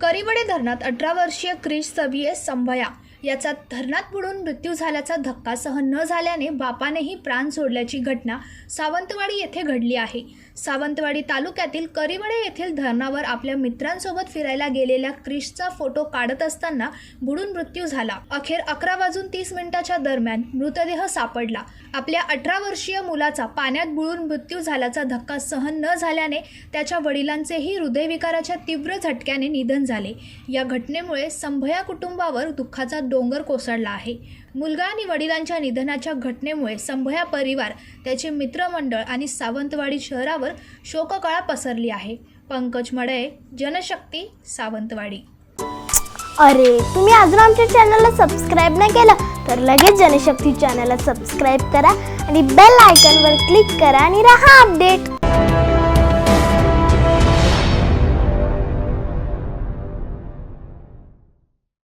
करीवडे धरणात अठरा वर्षीय क्रिश सव्हिएस संभया याचा धरणात बुडून मृत्यू झाल्याचा धक्का सहन न झाल्याने बापानेही प्राण सोडल्याची घटना सावंतवाडी येथे घडली आहे. सावंतवाडी तालुक्यातील करिवडे येथील धरणावर आपल्या मित्रांसोबत फिरायला गेलेल्या क्रिशचा फोटो काढत असताना बुडून मृत्यू झाला. अखेर अकरा वाजून तीस मिनिटाच्या दरम्यान मृतदेह सापडला. आपल्या अठरा वर्षीय मुलाचा पाण्यात बुडून मृत्यू झाल्याचा धक्का सहन न झाल्याने त्याच्या वडिलांचेही हृदयविकाराच्या तीव्र झटक्याने निधन झाले. या घटनेमुळे संभया कुटुंबावर दुःखाचा डोंगर कोसळला आहे. मुलगा आणि वडिलांच्या निधनाच्या घटनेमुळे संभया परिवार त्याचे मित्रमंडळ आणि सावंतवाडी शहरावर शोककळा पसरली आहे. पंकज मडळे जनशक्ती सावंतवाडी. अरे तुम्ही अजून आमच्या चॅनलला सबस्क्राईब नाही केलं तर लगेच जनशक्ती चॅनलला सबस्क्राईब करा आणि बेल आयकॉनवर क्लिक करा आणि राहा अपडेट